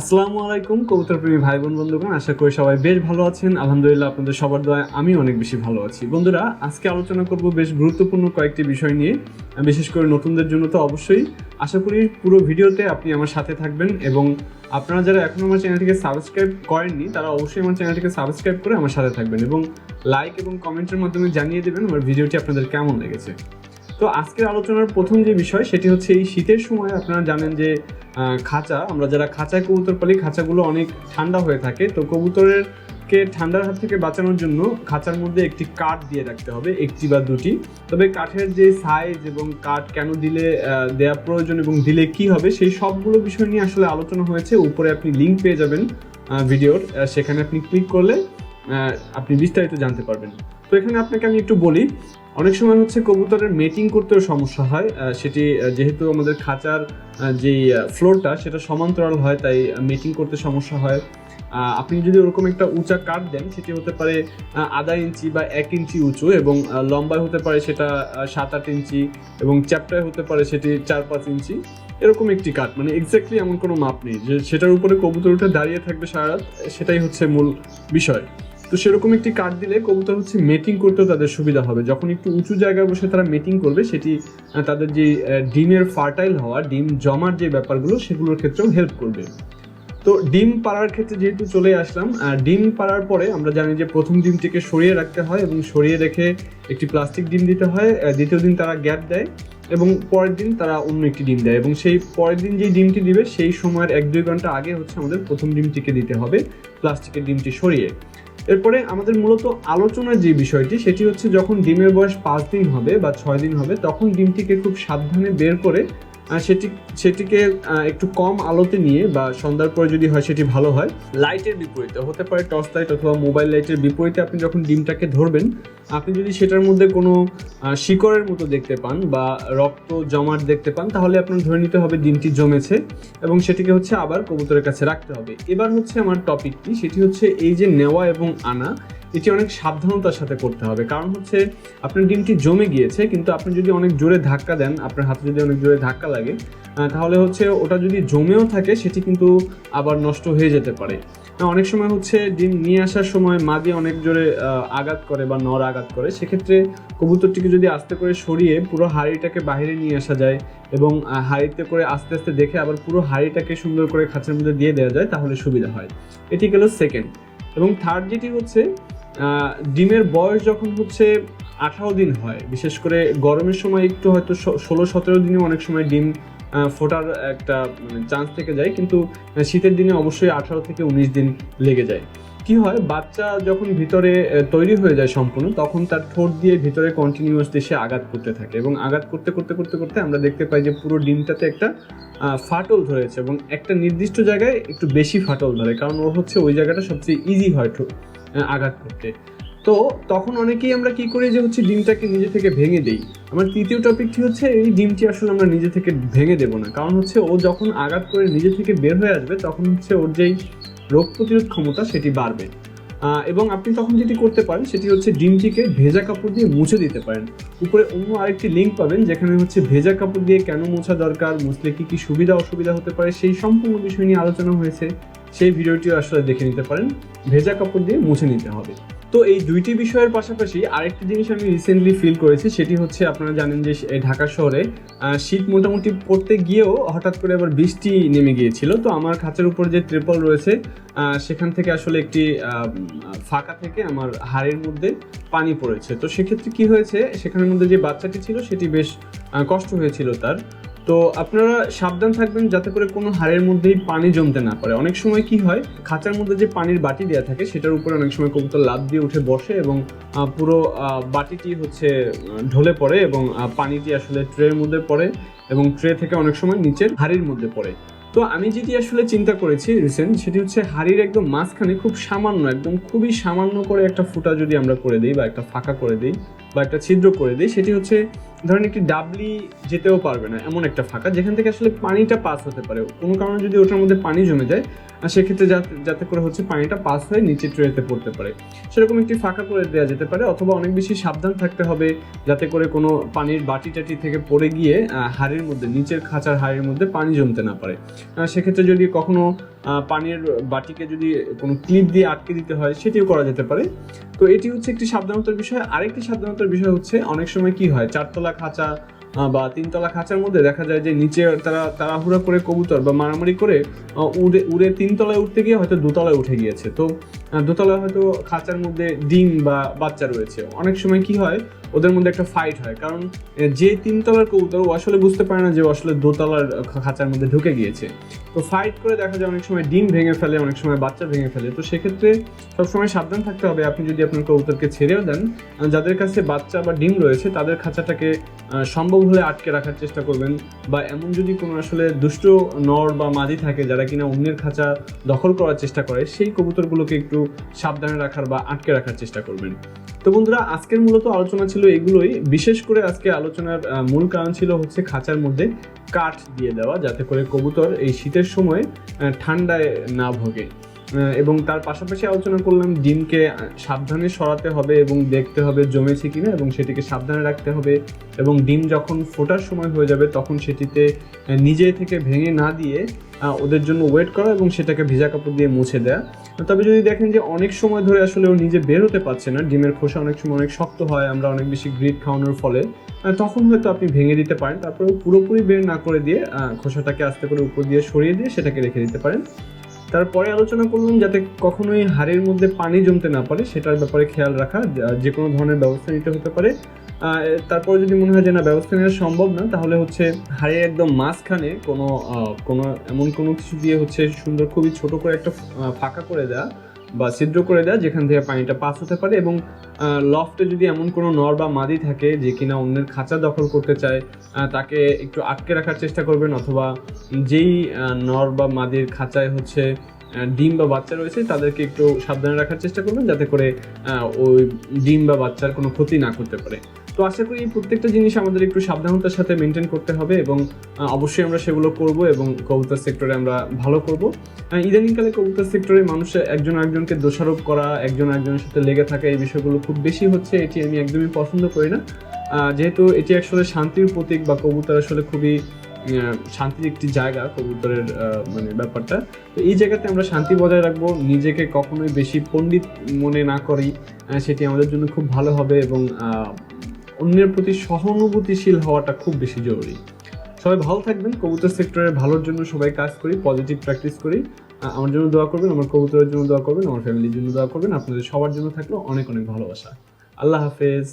আসসালামু আলাইকুম কবুতর প্রেমী ভাই বোন বন্ধুগণ। আশা করি সবাই বেশ ভালো আছেন। আলহামদুলিল্লাহ, আপনাদের সবার দোয়ায় আমি অনেক বেশি ভালো আছি। বন্ধুরা, আজকে আলোচনা করব বেশ গুরুত্বপূর্ণ কয়েকটি বিষয় নিয়ে। বিশেষ করে নতুনদের জন্য তো অবশ্যই। আশা করি পুরো ভিডিওতে আপনি আমার সাথে থাকবেন এবং আপনারা যারা এখনও আমার চ্যানেলটিকে সাবস্ক্রাইব করেননি, তারা অবশ্যই আমার চ্যানেলটিকে সাবস্ক্রাইব করে আমার সাথে থাকবেন এবং লাইক এবং কমেন্টের মাধ্যমে জানিয়ে দেবেন আমার ভিডিওটি আপনাদের কেমন লেগেছে। তো আজকের আলোচনার প্রথম যে বিষয়, সেটি হচ্ছে এই শীতের সময় আপনারা জানেন যে খাঁচা, আমরা যারা খাঁচায় কবুতর পালি, খাঁচাগুলো অনেক ঠান্ডা হয়ে থাকে। তো কবুতরের কে ঠান্ডার হাত থেকে বাঁচানোর জন্য খাঁচার মধ্যে একটি কাঠ দিয়ে রাখতে হবে, একটি বা দুটি। তবে কাঠের যে সাইজ এবং কাঠ কেন দিলে দেয়া প্রয়োজন এবং দিলে কি হবে, সেই সবগুলো বিষয় নিয়ে আসলে আলোচনা হয়েছে। উপরে আপনি লিঙ্ক পেয়ে যাবেন ভিডিওর। সেখানে আপনি ক্লিক করলে আপনি বিস্তারিত জানতে পারবেন। তো এখানে আপনাকে আমি একটু বলি অনেক সময় হচ্ছে কবুতরের মেটিং করতেও সমস্যা হয় সেটি যেহেতু আমাদের খাঁচার যেই ফ্লোরটা সেটা সমান্তরাল হয়, তাই মেটিং করতে সমস্যা হয়। আপনি যদি ওরকম একটা উঁচা কাঠ দেন, সেটি হতে পারে আধা ইঞ্চি বা এক ইঞ্চি উঁচু এবং লম্বায় হতে পারে সেটা সাত আট ইঞ্চি এবং চ্যাপটায় হতে পারে সেটি চার পাঁচ ইঞ্চি। এরকম একটি কাঠ মানে এক্স্যাক্টলি এমন কোনো মাপ নেই। যে সেটার উপরে কবুতর উঠে দাঁড়িয়ে থাকবে সারা সেটাই হচ্ছে মূল বিষয়। তো সেরকম একটি কাঠ দিলে কবুতর হচ্ছে মেটিং করতেও তাদের সুবিধা হবে। যখন একটু উঁচু জায়গায় বসে তারা মেটিং করবে, সেটি তাদের যে ডিমের ফার্টাইল হওয়া, ডিম জমার যে ব্যাপারগুলো, সেগুলোর ক্ষেত্রেও হেল্প করবে। তো ডিম পাড়ার ক্ষেত্রে যেহেতু চলে আসলাম ডিম পাড়ার পরে আমরা জানি যে প্রথম ডিমটিকে সরিয়ে রাখতে হয় এবং সরিয়ে রেখে একটি প্লাস্টিক ডিম দিতে হয় দ্বিতীয় দিন তারা গ্যাপ দেয় এবং পরের দিন তারা অন্য একটি ডিম দেয় এবং সেই পরের দিন যে ডিমটি দিবে, সেই সময়ের এক দুই ঘণ্টা আগে হচ্ছে আমাদের প্রথম ডিমটিকে দিতে হবে প্লাস্টিকের ডিমটি সরিয়ে। এরপরে আমাদের মূলত আলোচনার যে বিষয়টি, সেটি হচ্ছে যখন ডিমের বয়স পাঁচ দিন হবে বা ছয় দিন হবে, তখন ডিমটিকে খুব সাবধানে বের করে সেটি সেটিকে একটু কম আলোতে নিয়ে বা সন্ধ্যার পরে যদি হয় সেটি ভালো হয়। লাইটের বিপরীতে হতে পারে টর্চ লাইট অথবা মোবাইল লাইটের বিপরীতে আপনি যখন ডিমটাকে ধরবেন, আপনি যদি সেটার মধ্যে কোনো শিকড়ের মতো দেখতে পান বা রক্ত জমাট দেখতে পান, তাহলে আপনার ধরে নিতে হবে ডিমটি জমেছে এবং সেটিকে হচ্ছে আবার কবুতরের কাছে রাখতে হবে। এবার হচ্ছে আমার টপিকটি সেটি হচ্ছে এই যে নেওয়া এবং আনা এটি অনেক সাবধানতার সাথে করতে হবে। কারণ হচ্ছে, আপনার ডিমটি জমে গিয়েছে, কিন্তু আপনি যদি অনেক জোরে ধাক্কা দেন, আপনার হাতে যদি অনেক জোরে ধাক্কা লাগে তাহলে হচ্ছে ওটা যদি জমেও থাকে, সেটি কিন্তু আবার নষ্ট হয়ে যেতে পারে। অনেক সময় হচ্ছে ডিম নিয়ে আসার সময় মা দিয়ে অনেক জোরে আঘাত করে বা নর আঘাত করে, সেক্ষেত্রে কবুতরটিকে যদি আস্তে করে সরিয়ে পুরো হাঁড়িটাকে বাইরে নিয়ে আসা যায় এবং হাঁড়িতে করে আস্তে আস্তে দেখে আবার পুরো হাঁড়িটাকে সুন্দর করে খাঁচার মধ্যে দিয়ে দেওয়া যায়, তাহলে সুবিধা হয়। এটি গেল সেকেন্ড এবং থার্ড যেটি হচ্ছে ডিমের বয়স যখন হচ্ছে আঠারো দিন হয়, বিশেষ করে গরমের সময় একটু হয়তো ষোলো, সতেরো দিনে অনেক সময় ডিম ফোটার একটা চান্স থেকে যায়, কিন্তু শীতের দিনে অবশ্যই আঠারো থেকে উনিশ দিন লেগে যায়। কি হয়, বাচ্চা যখন ভিতরে তৈরি হয়ে যায় সম্পূর্ণ, তখন তার ঠোঁট দিয়ে ভিতরে কন্টিনিউয়াসলি সে আঘাত করতে থাকে এবং আঘাত করতে করতে করতে করতে আমরা দেখতে পাই যে পুরো ডিমটাতে একটা ফাটল ধরেছে এবং একটা নির্দিষ্ট জায়গায় একটু বেশি ফাটল ধরে, কারণ ও হচ্ছে ওই জায়গাটা সবচেয়ে ইজি হয় আঘাত করতে। তো তখন অনেকেই আমরা কি করি যে হচ্ছে ডিমটাকে নিজে থেকে ভেঙে দেই। আমার তৃতীয় টপিকটি হচ্ছে, এই ডিমটি আসলে আমরা নিজে থেকে ভেঙে দেবো না। কারণ হচ্ছে ও যখন আঘাত করে নিজে থেকে বের হয়ে আসবে, তখন হচ্ছে ওর যেই রোগ প্রতিরোধ ক্ষমতা সেটি বাড়বে। এবং আপনি তখন যেটি করতে পারেন, সেটি হচ্ছে ডিমটিকে ভেজা কাপড় দিয়ে মুছে দিতে পারেন। উপরে অন্য আরেকটি লিঙ্ক পাবেন, যেখানে হচ্ছে ভেজা কাপড় দিয়ে কেন মোছা দরকার, মুছলে কি কি সুবিধা অসুবিধা হতে পারে, সেই সম্পূর্ণ বিষয় নিয়ে আলোচনা হয়েছে। সেই ভিডিওটিও আসলে দেখে নিতে পারেন। ভেজা কাপড় দিয়ে মুছে নিতে হবে। তো এই দুইটি বিষয়ের পাশাপাশি আরেকটি জিনিস আমি রিসেন্টলি ফিল করেছি, সেটি হচ্ছে আপনারা জানেন যে ঢাকা শহরে শীত মোটামুটি পড়তে গিয়েও হঠাৎ করে আবার বৃষ্টি নেমে গিয়েছিল। তো আমার খাঁচার উপর যে ট্রিপল রয়েছে সেখান থেকে আসলে একটি ফাঁকা থেকে আমার হাড়ের মধ্যে পানি পড়েছে। তো সেক্ষেত্রে কি হয়েছে? সেখানের মধ্যে যে বাচ্চাটি ছিল, সেটি বেশ কষ্ট হয়েছিল তার। তো আপনারা সাবধান থাকবেন যাতে করে কোনো হাড়ের মধ্যেই পানি জমতে না পারে। অনেক সময় কি হয়, খাঁচার মধ্যে যে পানির বাটি দেওয়া থাকে, সেটার উপরে অনেক সময় কবুতর লাভ দিয়ে উঠে বসে এবং পুরো বাটিটি হচ্ছে ঢলে পড়ে এবং পানিটি আসলে ট্রের মধ্যে পড়ে এবং ট্রে থেকে অনেক সময় নিচের হাড়ির মধ্যে পড়ে। তো আমি যেটি আসলে চিন্তা করেছি রিসেন্ট সেটি হচ্ছে হাড়ির একদম মাঝখানে খুব সামান্য, একদম খুবই সামান্য করে একটা ফুটা যদি আমরা করে দিই বা একটা ফাঁকা করে দিই বা একটা ছিদ্র করে দিই, সেটি হচ্ছে ধরেন একটি ডাবলি যেতেও পারবে না, এমন একটা ফাঁকা, যেখান থেকে আসলে পানিটা পাস হতে পারে। কোনো কারণে যদি ওটার মধ্যে পানি জমে যায় আর সেক্ষেত্রে যাতে যাতে করে হচ্ছে পানিটা পাস হয়ে নিচে ট্রেতে পড়তে পারে। সেরকম একটি ফাঁকা করে দেওয়া যেতে পারে, অথবা অনেক বেশি সাবধান থাকতে হবে, যাতে করে কোনো পানির বাটি টাটি থেকে পড়ে গিয়ে হাড়ির মধ্যে, নিচের খাঁচার হাড়ির মধ্যে পানি জমতে না পারে। সেক্ষেত্রে যদি কখনো পানির বাটিকে যদি কোনো ক্লিপ দিয়ে আটকে দিতে হয়, সেটিও করা যেতে পারে। তো এটি হচ্ছে একটি সাবধানতার বিষয়। আরেকটি সাবধানতার বিষয় হচ্ছে অনেক সময় কি হয়, চারতলা খাঁচা বা তিনতলা খাঁচার মধ্যে দেখা যায় যে নিচে তারা তাড়াহুড়া করে কবুতর বা মারামারি করে উড়ে উড়ে তিনতলায় উঠতে গিয়ে হয়তো দোতলায় উঠে গিয়েছে। তো দোতলায় হয়তো খাঁচার মধ্যে ডিম বা বাচ্চা রয়েছে। অনেক সময় কি হয় ওদের মধ্যে একটা ফাইট হয়। কারণ যে তিনতলার কবুতর, ও আসলে বুঝতে পারে না যে আসলে দোতলার খাঁচার মধ্যে ঢুকে গিয়েছে। তো ফাইট করে দেখা যায় অনেক সময় ডিম ভেঙে ফেলে, অনেক সময় বাচ্চা ভেঙে ফেলে। তো সেক্ষেত্রে সবসময় সাবধান থাকতে হবে। আপনি যদি আপনার কবুতরকে ছেড়েও দেন যাদের কাছে বাচ্চা বা ডিম রয়েছে, তাদের খাঁচাটাকে সম্ভব হলে আটকে রাখার চেষ্টা করবেন। বা এমন যদি কোনো আসলে দুষ্ট নর বা মাদি থাকে, যারা কিনা অন্যের খাঁচা দখল করার চেষ্টা করে, সেই কবুতরগুলোকে একটু সাবধানে রাখার বা আটকে রাখার চেষ্টা করবেন। তো বন্ধুরা, আজকের মূলত আলোচনা ছিল এগুলোই। বিশেষ করে আজকে আলোচনার মূল কারণ ছিল হচ্ছে খাঁচার মধ্যে কাঠ দিয়ে দেওয়া, যাতে করে কবুতর এই শীতের সময় ঠান্ডায় না ভোগে। এবং তার পাশাপাশি আলোচনা করলাম ডিমকে সাবধানে সরাতে হবে এবং দেখতে হবে জমেছে কিনা এবং সেটিকে সাবধানে রাখতে হবে এবং ডিম যখন ফোটার সময় হয়ে যাবে তখন সেটিতে নিজে থেকে ভেঙে না দিয়ে ওদের জন্য ওয়েট করা এবং সেটাকে ভেজা কাপড় দিয়ে মুছে দেওয়া তবে যদি দেখেন যে অনেক সময় ধরে আসলে ও নিজে বের হতে পারছে না, ডিমের খোসা অনেক সময় অনেক শক্ত হয়, আমরা অনেক বেশি গ্রিড খাওয়ানোর ফলে তখন হয়তো আপনি ভেঙে দিতে পারেন। তারপরে পুরোপুরি বের না করে দিয়ে খোসাটাকে আস্তে করে উপর দিয়ে সরিয়ে দিয়ে সেটাকে রেখে দিতে পারেন। তারপরে আলোচনা করলাম যাতে কখনোই হাড়ের মধ্যে পানি জমতে না পারে, সেটার ব্যাপারে খেয়াল রাখা যে কোনো ধরনের ব্যবস্থা নিতে হতে পারে। তারপরে যদি মনে হয় যে না, ব্যবস্থা নেওয়া সম্ভব না, তাহলে হচ্ছে হাড়ের একদম মাঝখানে কোনো কোনো, এমন কোনো কিছু দিয়ে হচ্ছে সুন্দর খুবই ছোট করে একটা ফাঁকা করে দেওয়া বা ছিদ্র করে দেওয়া যেখান থেকে পানিটা পাস হতে পারে এবং লফটে যদি এমন কোনো নর বা মাদি থাকে যে কিনা অন্যের খাঁচা দখল করতে চায় তাকে একটু আটকে রাখার চেষ্টা করবেন অথবা যেই নর বা মাদির খাঁচায় হচ্ছে ডিম বা বাচ্চা রয়েছে, তাদেরকে একটু সাবধানে রাখার চেষ্টা করবেন যাতে করে ওই ডিম বা বাচ্চার কোনো ক্ষতি না করতে পারে। তো আশা করি প্রত্যেকটা জিনিস আমাদের একটু সাবধানতার সাথে মেনটেন করতে হবে এবং অবশ্যই আমরা সেগুলো করব এবং কবুতর সেক্টরে আমরা ভালো করব। ইদানিংকালে কবুতর সেক্টরে মানুষ একজন আরেকজনকে দোষারোপ করা, একজন একজনের সাথে লেগে থাকা এই বিষয়গুলো খুব বেশি হচ্ছে, এটি আমি একদমই পছন্দ করি না। যেহেতু এটি আসলে শান্তির প্রতীক বা কবুতর আসলে খুবই শান্তির একটি জায়গা কবুতরের মানে ব্যাপারটা। তো এই জায়গাতে আমরা শান্তি বজায় রাখব, নিজেকে কখনোই বেশি পণ্ডিত মনে না করি সেটি আমাদের জন্য খুব ভালো হবে এবং অন্যের প্রতি সহানুভূতিশীল হওয়াটা খুব বেশি জরুরি। সবাই ভালো থাকবেন, কবুতর সেক্টরের ভালোর জন্য সবাই কাজ করি পজিটিভ প্র্যাকটিস করি। আমার জন্য দোয়া করবেন, আমার কবুতরের জন্য দোয়া করবেন, আমার ফ্যামিলির জন্য দোয়া করবেন, আপনাদের সবার জন্য থাকল অনেক অনেক ভালোবাসা। আল্লাহ হাফেজ।